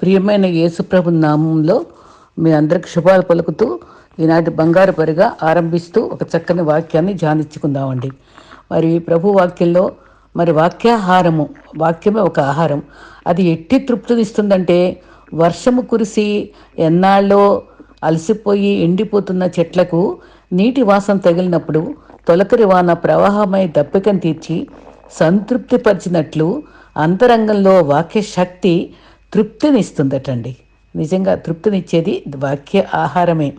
ప్రియమైన యేసుప్రభు నామంలో మీ అందరికి శుభాలు పలుకుతూ ఈనాటి బంగారు పరిగా ఆరంభిస్తూ ఒక చక్కని వాక్యాన్ని ధ్యానించుకుందామండి. మరి ప్రభు వాక్యంలో మరి వాక్యాహారము వాక్యమే ఒక ఆహారం. అది ఎట్టి తృప్తినిస్తుందంటే వర్షము కురిసి ఎన్నాళ్ళో అలసిపోయి ఎండిపోతున్న చెట్లకు నీటి వాసన తగిలినప్పుడు తొలకరి వాన ప్రవాహమై దప్పికను తీర్చి సంతృప్తిపరిచినట్లు అంతరంగంలో వాక్య శక్తి తృప్తినిస్తుందటండి. నిజంగా తృప్తినిచ్చేది వాక్య ఆహారమే.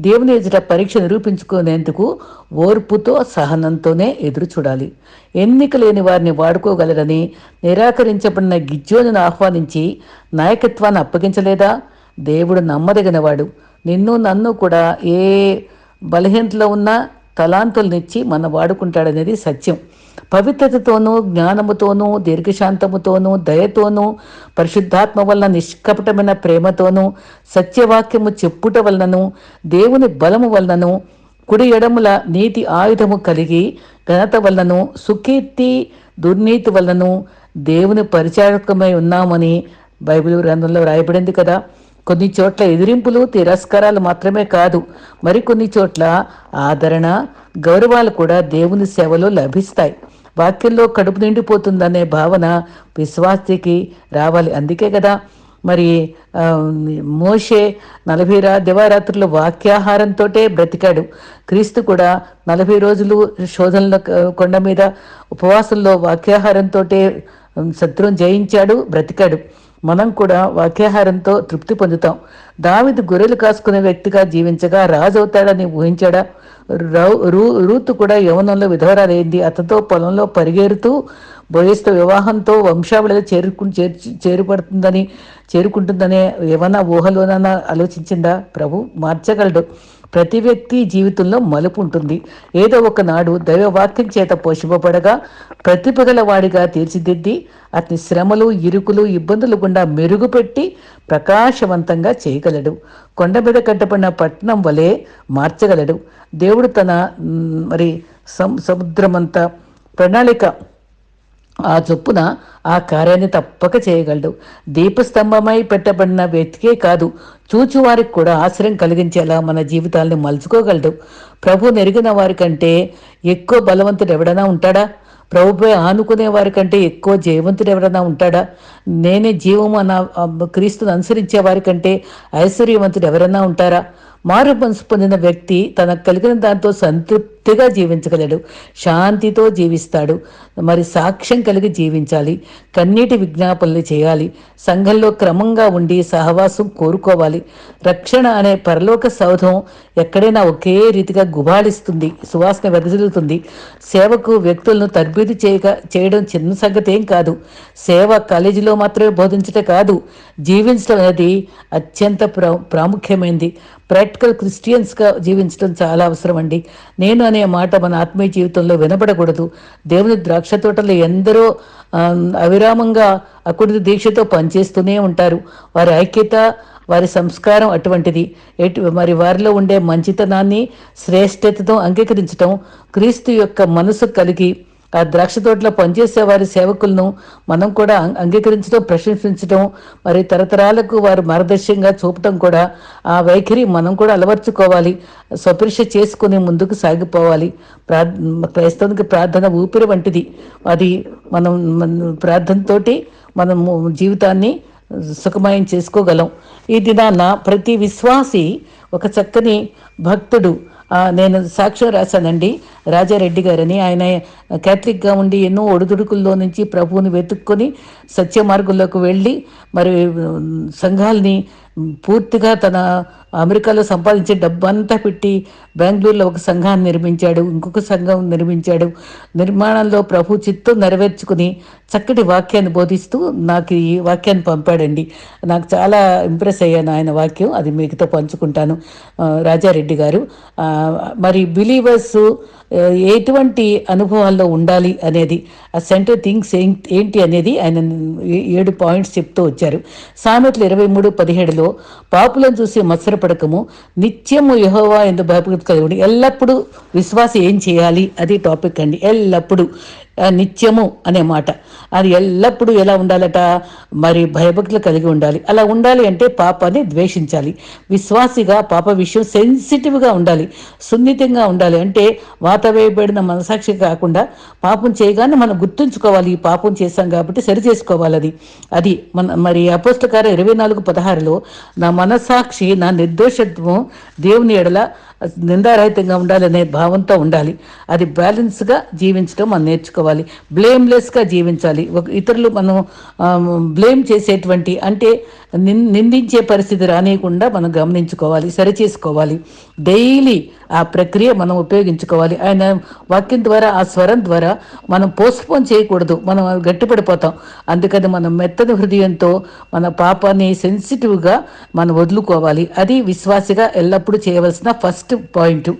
దేవుని ఎదుట పరీక్ష నిరూపించుకునేందుకు ఓర్పుతో సహనంతోనే ఎదురు చూడాలి. ఎన్నిక లేని వారిని వాడుకోగలరని నిరాకరించబడిన గిజ్జోనును ఆహ్వానించి నాయకత్వాన్ని అప్పగించలేదా? దేవుడు నమ్మదగినవాడు. నిన్ను నన్ను కూడా ఏ బలహీనతలో ఉన్న తలాంతులనిచ్చి మన వాడుకుంటాడనేది సత్యం. పవిత్రతతోనూ జ్ఞానముతోనూ దీర్ఘశాంతముతోనూ దయతోనూ పరిశుద్ధాత్మ వలన నిష్కపటమైన ప్రేమతోనూ సత్యవాక్యము చెప్పుట వలనను దేవుని బలము వలనను కుడి ఎడముల నీతి ఆయుధము కలిగి ఘనత వలనను సుకీర్తి దుర్నీతి వలనను దేవుని పరిచారకమై ఉన్నామని బైబిల్ గ్రంథంలో రాయబడింది కదా. కొన్ని చోట్ల ఎదిరింపులు తిరస్కారాలు మాత్రమే కాదు మరికొన్ని చోట్ల ఆదరణ గౌరవాలు కూడా దేవుని సేవలో లభిస్తాయి. వాక్యంలో కడుపు నిండిపోతుందనే భావన విశ్వాసికి రావాలి. అందుకే కదా మరి మోషే నలభై రా దివారాత్రులు వాక్యాహారంతో బ్రతికాడు. క్రీస్తు కూడా నలభై రోజులు శోధనల కొండ మీద ఉపవాసంలో వాక్యాహారంతో శత్రువును జయించాడు బ్రతికాడు. మనం కూడా వాక్యాహారంతో తృప్తి పొందుతాం. దావిది గొర్రెలు కాసుకునే వ్యక్తిగా జీవించగా రాజు అవుతాడని ఊహించాడా? రూ రూతు కూడా యవనంలో విధవరాలైంది. అతనితో పొలంలో పరిగెరుతూ బోయస్తో వివాహంతో వంశావళిలో చేరుకు చేర్చి చేరుపడుతుందని చేరుకుంటుందనే యవన ఊహలోనన్నా ఆలోచించిందా ప్రభు మార్చగలడు. ప్రతి వ్యక్తి జీవితంలో మలుపు ఉంటుంది. ఏదో ఒకనాడు దైవవాక్యం చేత పోషింపబడగా ప్రతిభగల వాడిగా తీర్చిదిద్ది అతని శ్రమలు ఇరుకులు ఇబ్బందులు గుండా మెరుగుపెట్టి ప్రకాశవంతంగా చేయగలడు. కొండ మీద కట్టబడిన పట్టణం వలె మార్చగలడు. దేవుడు తన మరి సముద్రమంత ప్రణాళిక ఆ చొప్పున ఆ కార్యాన్ని తప్పక చేయగలడు. దీపస్తంభమై పెట్టబడిన వ్యక్తికే కాదు చూచువారికి కూడా ఆశ్రయం కలిగించేలా మన జీవితాలను మలుచుకోగలడు. ప్రభు నెరిగిన వారికంటే ఎక్కువ బలవంతుడు ఎవడైనా ఉంటాడా? ప్రభుపై ఆనుకునే వారికంటే ఎక్కువ జయవంతుడు ఎవరైనా ఉంటాడా? నేనే జీవం అన్న క్రీస్తుని అనుసరించే వారికంటే ఐశ్వర్యవంతుడు ఎవరైనా ఉంటారా? మారు మనసు పొందిన వ్యక్తి తనకు కలిగిన దాంతో సంతృప్తిగా జీవించగలడు. శాంతితో జీవిస్తాడు. మరి సాక్ష్యం కలిగి జీవించాలి. కన్నీటి విజ్ఞాపనలు చేయాలి. సంఘంలో క్రమంగా ఉండి సహవాసం కోరుకోవాలి. రక్షణ అనే పరలోక సౌధం ఎక్కడైనా ఒకే రీతిగా గుబాళిస్తుంది సువాసన వెదజల్లుతుంది. సేవకు వ్యక్తులను తర్బీదు చేయక చేయడం చిన్న సంగతి ఏం కాదు. సేవ కాలేజీలో మాత్రమే బోధించటం కాదు. జీవించడం అనేది అత్యంత ప్రా ప్రాముఖ్యమైనది ప్రాక్టికల్ క్రిస్టియన్స్గా జీవించడం చాలా అవసరం అండి నేను అనే మాట మన ఆత్మీయ జీవితంలో వినపడకూడదు దేవుని ద్రాక్ష తోటలో ఎందరో అవిరామంగా అకుడి దీక్షతో పనిచేస్తూనే ఉంటారు. వారి ఐక్యత వారి సంస్కారం అటువంటిది. ఎటు మరి వారిలో ఉండే మంచితనాన్ని శ్రేష్టతతో అంగీకరించడం క్రీస్తు యొక్క మనసు కలిగి ఆ ద్రాక్ష తోటలో పనిచేసే వారి సేవకులను మనం కూడా అంగీకరించడం ప్రశంసించడం మరి తరతరాలకు వారు మార్గదర్శకంగా చూపటం కూడా ఆ వైఖరి మనం కూడా అలవర్చుకోవాలి స్వపరీక్ష చేసుకుని ముందుకు సాగిపోవాలి. ప్రా క్రైస్తవునికి ప్రార్థన ఊపిరి వంటిది. అది మనం ప్రార్థనతోటి మనం జీవితాన్ని సుఖమయం చేసుకోగలం. ఈ దినాన ప్రతి విశ్వాసి ఒక చక్కని భక్తుడు నేను సాక్ష్యం రాశానండి. రాజారెడ్డి గారని. ఆయన క్యాథలిక్గా ఉండి ఎన్నో ఒడిదుడుకుల్లో నుంచి ప్రభువుని వెతుక్కొని సత్య మార్గంలోకి వెళ్ళి మరి సంఘాలని పూర్తిగా తన అమెరికాలో సంపాదించే డబ్బంతా పెట్టి బెంగళూరులో ఒక సంఘాన్ని నిర్మించాడు ఇంకొక సంఘం నిర్మించాడు. నిర్మాణంలో ప్రభు చిత్తం నెరవేర్చుకుని చక్కటి వాక్యాన్ని బోధిస్తూ నాకు ఈ వాక్యాన్ని పంపాడండి. నాకు చాలా ఇంప్రెస్ అయ్యాను ఆయన వాక్యం అది మీకుతో పంచుకుంటాను. రాజారెడ్డి గారు మరి బిలీవర్స్ ఎటువంటి అనుభవాల్లో ఉండాలి అనేది ఆ సెంటర్ థింగ్స్ ఏంటి అనేది ఆయన ఏడు పాయింట్స్ చెప్తూ వచ్చారు. సామెతలు ఇరవై మూడు పదిహేడులో పాపులను చూసి మత్సరపడకము నిత్యము యహోవా ఎందు భయపడి కలిగి ఎల్లప్పుడూ విశ్వాసం ఏం చేయాలి? అది టాపిక్ అండి. ఎల్లప్పుడూ. నిత్యము అనే మాట. అది ఎల్లప్పుడూ ఎలా ఉండాలట? మరి భయభక్తులు కలిగి ఉండాలి. అలా ఉండాలి అంటే పాపాన్ని ద్వేషించాలి. విశ్వాసిగా పాప విషయం సెన్సిటివ్గా ఉండాలి. సున్నితంగా ఉండాలి. అంటే వాతవేయబడిన మనసాక్షి కాకుండా పాపం చేయగానే మనం గుర్తుంచుకోవాలి. ఈ పాపం చేశాం కాబట్టి సరి చేసుకోవాలి అది. అది మన మరి అపోస్తకార ఇరవై నాలుగు పదహారులో నా మనసాక్షి నా నిర్దోషత్వం దేవుని ఎడల నిందారహితంగా ఉండాలనే భావంతో ఉండాలి. అది బ్యాలెన్స్గా జీవించడం మనం నేర్చుకోవాలి. బ్లేమ్లెస్గా జీవించాలి. ఒక ఇతరులు మనం బ్లేమ్ చేసేటువంటి అంటే నిన్ నిందించే పరిస్థితి రానియకుండా మనం గమనించుకోవాలి సరిచేసుకోవాలి. డైలీ ఆ ప్రక్రియ మనం ఉపయోగించుకోవాలి. ఆయన వాక్యం ద్వారా ఆ స్వరం ద్వారా మనం పోస్ట్పోన్ చేయకూడదు. మనం గట్టిపడిపోతాం. అందుకని మనం మెత్తని హృదయంతో మన పాపాన్ని సెన్సిటివ్గా మనం వదులుకోవాలి. అది విశ్వాసిగా ఎల్లప్పుడూ చేయవలసిన ఫస్ట్ పాయింట్.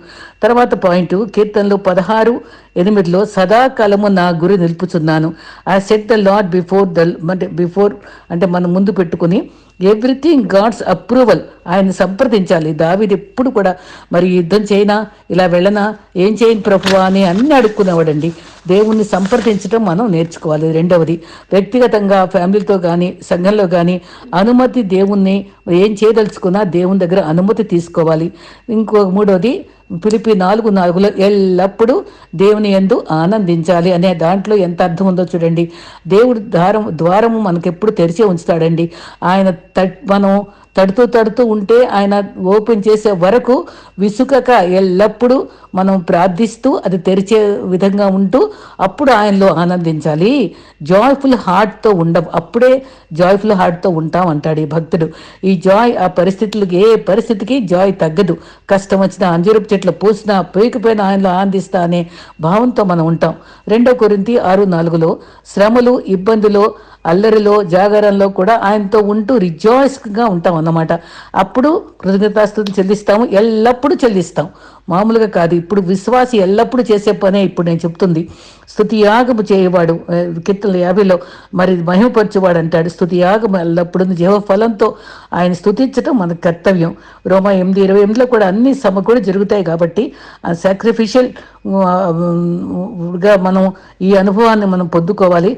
తర్వాత పాయింట్ కీర్తనలు పదహారు ఎనిమిదిలో సదాకాలము నా గురి నిలుపుచున్నాను. I set the Lord before the అంటే బిఫోర్ అంటే మనం ముందు పెట్టుకుని ఎవ్రీథింగ్ గాడ్స్ అప్రూవల్ ఆయన సంప్రదించాలి. దావిది ఎప్పుడు కూడా మరి యుద్ధం చేయనా ఇలా వెళ్ళనా ఏం చేయను ప్రభువా అని అన్ని అడుక్కునేవాడండి. దేవుణ్ణి సంప్రదించడం మనం నేర్చుకోవాలి. రెండవది. వ్యక్తిగతంగా ఫ్యామిలీతో కానీ సంఘంలో కానీ అనుమతి దేవుణ్ణి ఏం చేయదలుచుకున్నా దేవుని దగ్గర అనుమతి తీసుకోవాలి. ఇంకో మూడవది పిలిపి నాలుగు నాలుగులో ఎల్లప్పుడూ దేవుని ఎందు ఆనందించాలి అనే దాంట్లో ఎంత అర్థం ఉందో చూడండి. దేవుడు ద్వారం ద్వారము మనకెప్పుడు తెరిచే ఉంచుతాడండి. ఆయన తట్ మనం తడుతూ తడుతూ ఉంటే ఆయన ఓపెన్ చేసే వరకు విసుకక ఎల్లప్పుడూ మనం ప్రార్థిస్తూ అది తెరిచే విధంగా ఉంటూ అప్పుడు ఆయనలో ఆనందించాలి. జాయ్ఫుల్ హార్ట్తో ఉండ అప్పుడే జాయ్ఫుల్ హార్ట్తో ఉంటాం అంటాడు ఈ భక్తుడు. ఈ జాయ్ ఆ పరిస్థితులకు ఏ పరిస్థితికి జాయ్ తగ్గదు. కష్టం వచ్చినా అంజూరపు చెట్లు పూసినా పోయికపోయినా ఆయనలో ఆనందిస్తా అనే భావంతో మనం ఉంటాం. రెండో కొరింతి ఆరు నాలుగులో శ్రమలు ఇబ్బందులు అల్లరిలో జాగరణలో కూడా ఆయనతో ఉంటూ రిజాయిస్గా ఉంటాం అన్నమాట అప్పుడు కృతజ్ఞతాస్తుతి చెల్లిస్తాము ఎల్లప్పుడూ చెల్లిస్తాం. మామూలుగా కాదు. ఇప్పుడు విశ్వాసి ఎల్లప్పుడూ చేసే పనే ఇప్పుడు నేను చెప్తుంది. స్థుతి యాగము చేయవాడు కీర్తన యాభైలో మరి మహిమపరచువాడు అంటాడు. స్థుతి యాగము ఎల్లప్పుడూ జీవ ఫలంతో ఆయన స్థుతించడం మన కర్తవ్యం. రోమా ఎనిమిది ఇరవై ఎనిమిదిలో కూడా అన్ని సమకూడి జరుగుతాయి కాబట్టి ఆ సాక్రిఫిషియల్గా మనం ఈ అనుభవాన్ని మనం పొందుకోవాలి.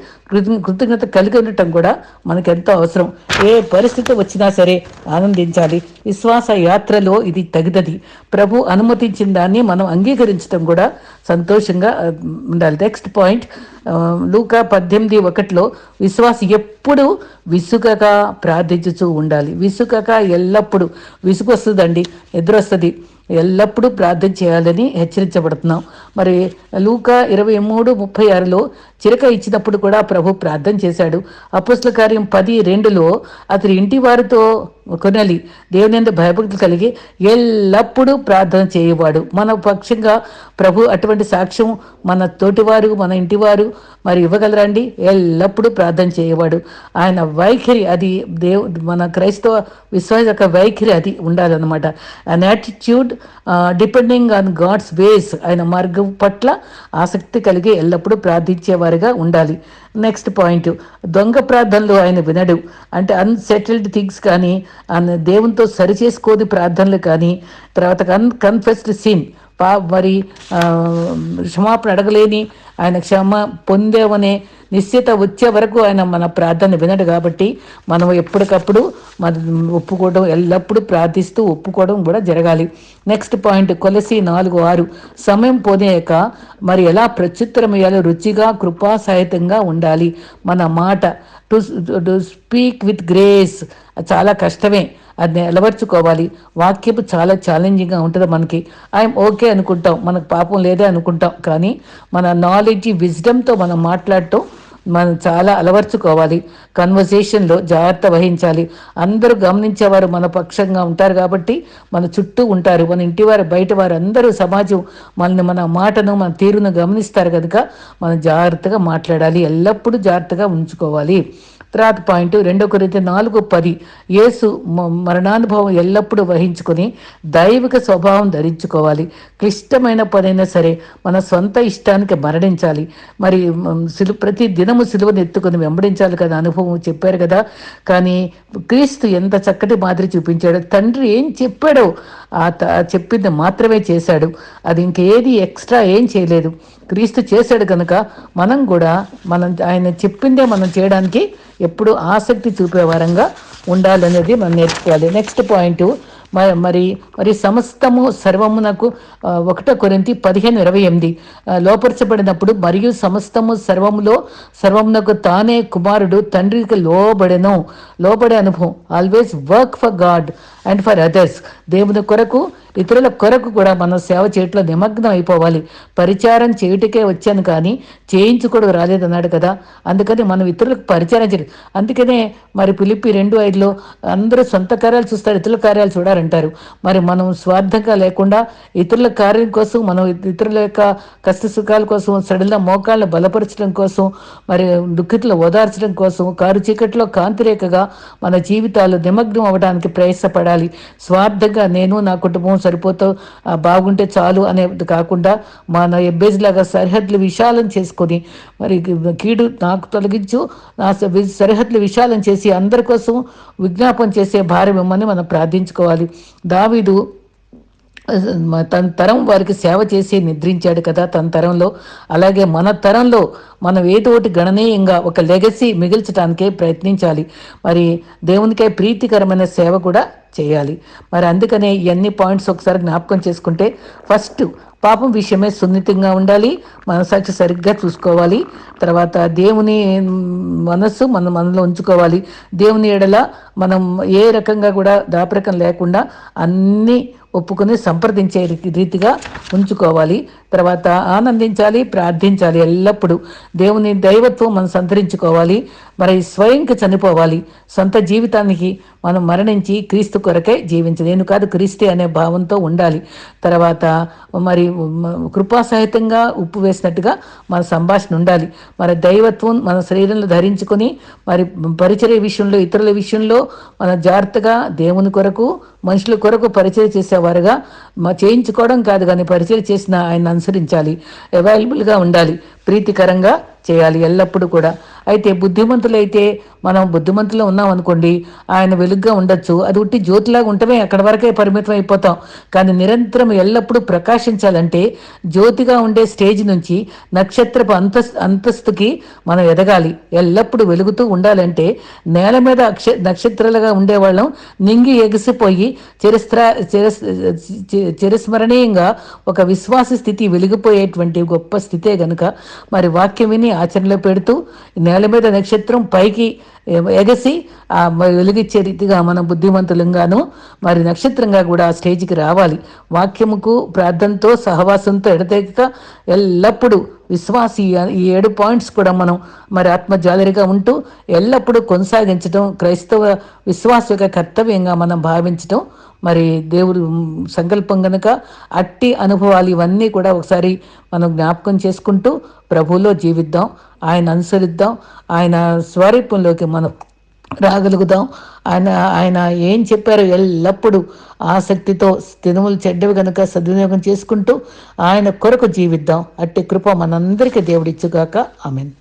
కృతజ్ఞత కలిగి ఉండటం కూడా మనకు ఎంతో అవసరం. ఏ పరిస్థితి వచ్చినా సరే ఆనందించాలి. విశ్వాస యాత్రలో ఇది తగినది. ప్రభు ఇచ్చిన దాన్ని మనం అంగీకరించడం కూడా సంతోషంగా ఉండాలి. నెక్స్ట్ పాయింట్ లూకా పద్దెనిమిది ఒకటిలో విశ్వాసం ఎప్పుడు విసుగగా ప్రార్థించుతూ ఉండాలి. విసుగక ఎల్లప్పుడూ విసుగు వస్తుందండి ఎదురొస్తుంది. ఎల్లప్పుడూ ప్రార్థన చేయాలని హెచ్చరించబడుతున్నాం. మరి లూకా ఇరవై మూడు ముప్పై ఆరులో చిరక ఇచ్చినప్పుడు కూడా ప్రభు ప్రార్థన చేశాడు. అపుస్ల కార్యం పది రెండులో అతని ఇంటి వారితో కొనాలి. దేవుని ఎందు భయభక్తులు కలిగి ఎల్లప్పుడూ ప్రార్థన చేయవాడు. మన పక్షంగా ప్రభు అటువంటి సాక్ష్యం మన తోటివారు మన ఇంటివారు మరి ఇవ్వగలరండి ఎల్లప్పుడూ ప్రార్థన చేయవాడు. ఆయన వైఖరి అది దేవు మన క్రైస్తవ విశ్వాస యొక్క వైఖరి అది ఉండాలన్నమాట. An attitude depending on God's ways ఆయన మార్గం పట్ల ఆసక్తి కలిగి ఎల్లప్పుడూ ప్రార్థించేవారుగా ఉండాలి. నెక్స్ట్ పాయింట్ దొంగ ప్రార్థనలు ఆయన వినడు. అంటే అన్సెటిల్డ్ థింగ్స్ కానీ ఆయన దేవునితో సరిచేసుకోని ప్రార్థనలు కానీ తర్వాత అన్ కన్ఫెస్డ్ సీన్ పా మరి క్షమాపణ అడగలేని ఆయన క్షమ పొందేమనే నిశ్చిత వచ్చే వరకు ఆయన మన ప్రార్థన వినడు కాబట్టి మనం ఎప్పటికప్పుడు మన ఒప్పుకోవడం ఎల్లప్పుడూ ప్రార్థిస్తూ ఒప్పుకోవడం కూడా జరగాలి. నెక్స్ట్ పాయింట్ కొలసి నాలుగు ఆరు. సమయం పోనేయక మరి ఎలా ప్రత్యుత్తరం రుచిగా కృపాసహితంగా ఉండాలి. మన మాట to to speak with grace చాలా కష్టమే. అది నిలబరుచుకోవాలి వాక్యపు చాలా ఛాలెంజింగ్గా ఉంటుంది మనకి. ఐఎమ్ ఓకే అనుకుంటాం. మనకు పాపం లేదే అనుకుంటాం. కానీ మన నాలెడ్జ్ విజ్డమ్తో మనం మాట్లాడటం మనం చాలా అలవర్చుకోవాలి. కన్వర్జేషన్లో జాగ్రత్త వహించాలి. అందరూ గమనించేవారు మన పక్షంగా ఉంటారు కాబట్టి మన చుట్టూ ఉంటారు. మన ఇంటి వారు బయట వారు అందరూ సమాజం మనల్ని మన మాటను మన తీరును గమనిస్తారు కనుక మనం జాగ్రత్తగా మాట్లాడాలి. ఎల్లప్పుడూ జాగ్రత్తగా ఉంచుకోవాలి. తర్వాత పాయింట్ రెండో కొరింథీ నాలుగు పది. యేసు మరణానుభవం ఎల్లప్పుడూ వహించుకొని దైవిక స్వభావం ధరించుకోవాలి. క్లిష్టమైన పనైనా సరే మన సొంత ఇష్టానికి మరణించాలి. మరి మ- సిలు ప్రతి దినము సిలువను ఎత్తుకొని వెంబడించాలి కదా అనుభవం చెప్పారు కదా. కానీ క్రీస్తు ఎంత చక్కటి మాదిరి చూపించాడు. తండ్రి ఏం చెప్పాడో ఆ చెప్పింది మాత్రమే చేశాడు. అది ఇంకేది ఎక్స్ట్రా ఏం చేయలేదు. క్రీస్తు చేశాడు కనుక మనం కూడా మనం ఆయన చెప్పిందే మనం చేయడానికి ఎప్పుడు ఆసక్తి చూపే వారంగా ఉండాలనేది మనం నేర్చుకోవాలి. నెక్స్ట్ పాయింట్ మరి మరి సమస్తము సర్వమునకు ఒకటో కొరింతి పదిహేను ఇరవై ఎనిమిది. లోపరచబడినప్పుడు మరియు సమస్తము సర్వములో సర్వమునకు తానే కుమారుడు తండ్రికి లోబడెను. లోబడే అనుభవం. Always work for God and for others దేవుని కొరకు ఇతరుల కొరకు కూడా మనం సేవ చేయట్లో నిమగ్నం అయిపోవాలి. పరిచారం చేయుటకే వచ్చాను కానీ చేయించుకోవడం రాలేదన్నాడు కదా. అందుకని మనం ఇతరులకు పరిచారం చేయాలి. అందుకనే మరి పిలిపి రెండు ఐదులో అందరూ సొంత కార్యాలు చూస్తారు ఇతరుల కార్యాలు చూడాలంటారు. మరి మనం స్వార్థంగా లేకుండా ఇతరుల కార్యం కోసం మనం ఇతరుల యొక్క కష్ట సుఖాల కోసం సడన్గా మోకాళ్ళను బలపరచడం కోసం మరి దుఃఖితులు ఓదార్చడం కోసం కారు చీకట్లో కాంతిరేఖగా మన జీవితాలు నిమగ్నం అవ్వడానికి ప్రయాసపడాలి స్వార్థంగా నేను నా కుటుంబం సరిపోతావు బాగుంటే చాలు అనేది కాకుండా మన ఎబ్బేజ్ లాగా సరిహద్దులు విశాలం చేసుకొని మరి కీడు నాకు తొలగించు నా సరిహద్దులు విశాలం చేసి అందరి కోసం విజ్ఞాపం చేసే భార్య మిమ్మల్ని మనం ప్రార్థించుకోవాలి. దావీదు తన తరం వారికి సేవ చేసి నిద్రించాడు కదా తన తరంలో. అలాగే మన తరంలో మనం ఏదో ఒకటి గణనీయంగా ఒక లెగసీ మిగిల్చడానికే ప్రయత్నించాలి. మరి దేవునికే ప్రీతికరమైన సేవ కూడా చేయాలి. మరి అందుకనే ఇవన్నీ పాయింట్స్ ఒకసారి జ్ఞాపకం చేసుకుంటే ఫస్ట్ పాపం విషయమే సున్నితంగా ఉండాలి మనసాక్షి సరిగ్గా చూసుకోవాలి. తర్వాత దేవుని మనస్సు మన మనలో ఉంచుకోవాలి. దేవుని ఎడల మనం ఏ రకంగా కూడా దాపరికం లేకుండా అన్నీ ఒప్పుకొని సంప్రదించే రీతిగా ఉంచుకోవాలి. తర్వాత ఆనందించాలి ప్రార్థించాలి ఎల్లప్పుడూ. దేవుని దైవత్వం మనం సంతరించుకోవాలి. మరి స్వయంకి చనిపోవాలి. సొంత జీవితానికి మనం మరణించి క్రీస్తు కొరకే జీవించి నేను కాదు క్రీస్తే అనే భావంతో ఉండాలి. తర్వాత మరి కృపాసహితంగా ఉప్పు వేసినట్టుగా మన సంభాషణ ఉండాలి. మరి దైవత్వం మన శరీరంలో ధరించుకొని మరి పరిచర్య విషయంలో ఇతరుల విషయంలో మన జాగ్రత్తగా దేవుని కొరకు మనుషుల కొరకు పరిచయం చేసేవారుగా చేయించుకోవడం కాదు కానీ పరిచయం చేసిన ఆయన అనుసరించాలి. అవైలబుల్గా ఉండాలి. ప్రీతికరంగా చేయాలి ఎల్లప్పుడూ కూడా. అయితే బుద్ధిమంతులైతే మనం బుద్ధిమంతులు ఉన్నాం అనుకోండి ఆయన వెలుగ్గా ఉండొచ్చు. అది ఉట్టి జ్యోతిలాగా ఉండటమే అక్కడ వరకే పరిమితం అయిపోతాం. కానీ నిరంతరం ఎల్లప్పుడూ ప్రకాశించాలంటే జ్యోతిగా ఉండే స్టేజ్ నుంచి నక్షత్రపు అంతస్ అంతస్తుకి మనం ఎదగాలి. ఎల్లప్పుడూ వెలుగుతూ ఉండాలంటే నేల మీద అక్ష నక్షత్రాలుగా ఉండేవాళ్ళం. నింగి ఎగిసిపోయి చిరస్త్ర చిరస్ చిరస్మరణీయంగా ఒక విశ్వాస స్థితి వెలిగిపోయేటువంటి గొప్ప స్థితే గనుక మరి వాక్యం విని ఆచరణలో పెడుతూ నేల మీద నక్షత్రం పైకి ఎగసి ఆ వెలుగిచ్చే రీతిగా మనం బుద్ధిమంతులంగాను మరి నక్షత్రంగా కూడా ఆ స్టేజ్కి రావాలి. వాక్యముకు ప్రార్థనతో సహవాసంతో ఎడతెగక ఎల్లప్పుడూ విశ్వాసి ఈ ఏడు పాయింట్స్ కూడా మనం మరి ఆత్మజాలరిగా ఉంటూ ఎల్లప్పుడూ కొనసాగించడం క్రైస్తవ విశ్వాస యొక్క కర్తవ్యంగా మనం భావించడం మరి దేవుడు సంకల్పం కనుక అట్టి అనుభవాలు ఇవన్నీ కూడా ఒకసారి మనం జ్ఞాపకం చేసుకుంటూ ప్రభువులో జీవిద్దాం ఆయన అనుసరిద్దాం ఆయన స్వరూపంలోకి మనం రాగలుగుదాం. ఆయన ఆయన ఏం చెప్పారో ఎల్లప్పుడూ ఆసక్తితో స్థినములు చెడ్డవి కనుక సద్వినియోగం చేసుకుంటూ ఆయన కొరకు జీవిద్దాం. అట్టి కృప మనందరికీ దేవుడిచ్చుగాక. ఆమెన్.